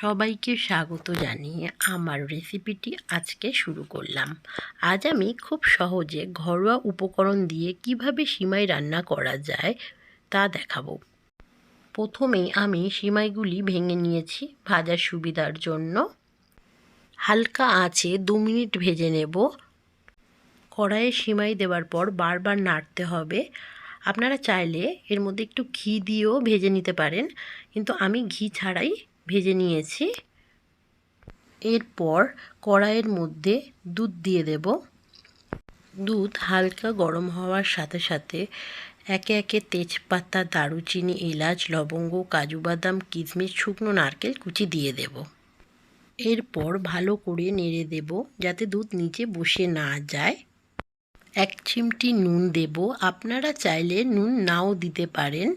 সবাইকে স্বাগত জানিয়ে আমার রেসিপিটি আজকে শুরু করলাম। আজ আমি খুব সহজে ঘরোয়া উপকরণ দিয়ে কীভাবে সিমাই রান্না করা যায় তা দেখাবো। প্রথমেই আমি সিমাইগুলি ভেঙে নিয়েছি, ভাজার সুবিধার জন্য। হালকা আঁচে দু মিনিট ভেজে নেব। কড়াইয়ে সিমাই দেওয়ার পর বারবার নাড়তে হবে। আপনারা চাইলে এর মধ্যে একটু ঘি দিয়েও ভেজে নিতে পারেন, কিন্তু আমি ঘি ছাড়াই ভেজে নিয়েছি। এরপর কড়াইয়ের মধ্যে দুধ দিয়ে দেব। দুধ হালকা গরম হওয়ার সাথে সাথে একে একে তেজপাতা, দারুচিনি, এলাচ, লবঙ্গ, কাজু বাদাম কিশমিশ শুকনো নারকেল কুচি দিয়ে দেব। এরপর ভালো করে নেড়ে দেব যাতে দুধ নিচে বসে না যায়। এক চিমটি নুন দেব। আপনারা চাইলে নুন নাও দিতে পারেন।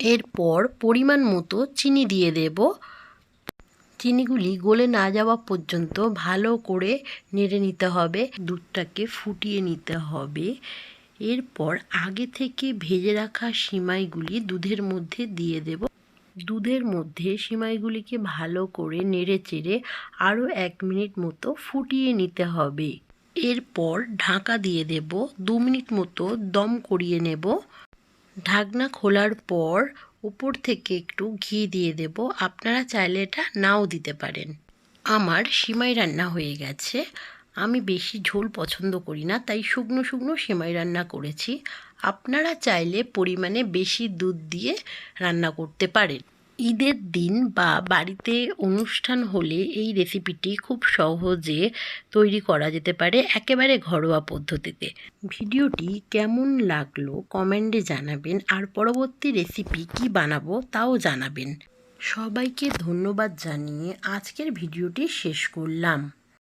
এরপর পরিমাণ মতো চিনি দিয়ে দেব। চিনিগুলি গলে না যাওয়া পর্যন্ত ভালো করে নেড়ে নিতে হবে, দুধটাকে ফুটিয়ে নিতে হবে। এরপর আগে থেকে ভেজে রাখা সিমাইগুলি দুধের মধ্যে দিয়ে দেব। দুধের মধ্যে সিমাইগুলিকে ভালো করে নেড়ে চেড়ে আরও এক মিনিট মতো ফুটিয়ে নিতে হবে। এরপর ঢাকা দিয়ে দেব, দু মিনিট মতো দম করিয়ে নেব। ঢাকনা খোলার পর উপর থেকে একটু ঘি দিয়ে দেব। আপনারা চাইলে এটা নাও দিতে পারেন। আমার সিমাই রান্না হয়ে গেছে। আমি বেশি ঝোল পছন্দ করি না, তাই শুকনো শুকনো সিমাই রান্না করেছি। আপনারা চাইলে পরিমাণে বেশি দুধ দিয়ে রান্না করতে পারেন। ঈদের দিন বা বাড়িতে অনুষ্ঠান হলে এই রেসিপিটি খুব সহজে তৈরি করা যেতে পারে একেবারে ঘরোয়া পদ্ধতিতে। ভিডিওটি কেমন লাগল কমেন্টে জানাবেন আর পরবর্তী রেসিপি কি বানাবো তাও জানাবেন। সবাইকে ধন্যবাদ জানিয়ে আজকের ভিডিওটি শেষ করলাম।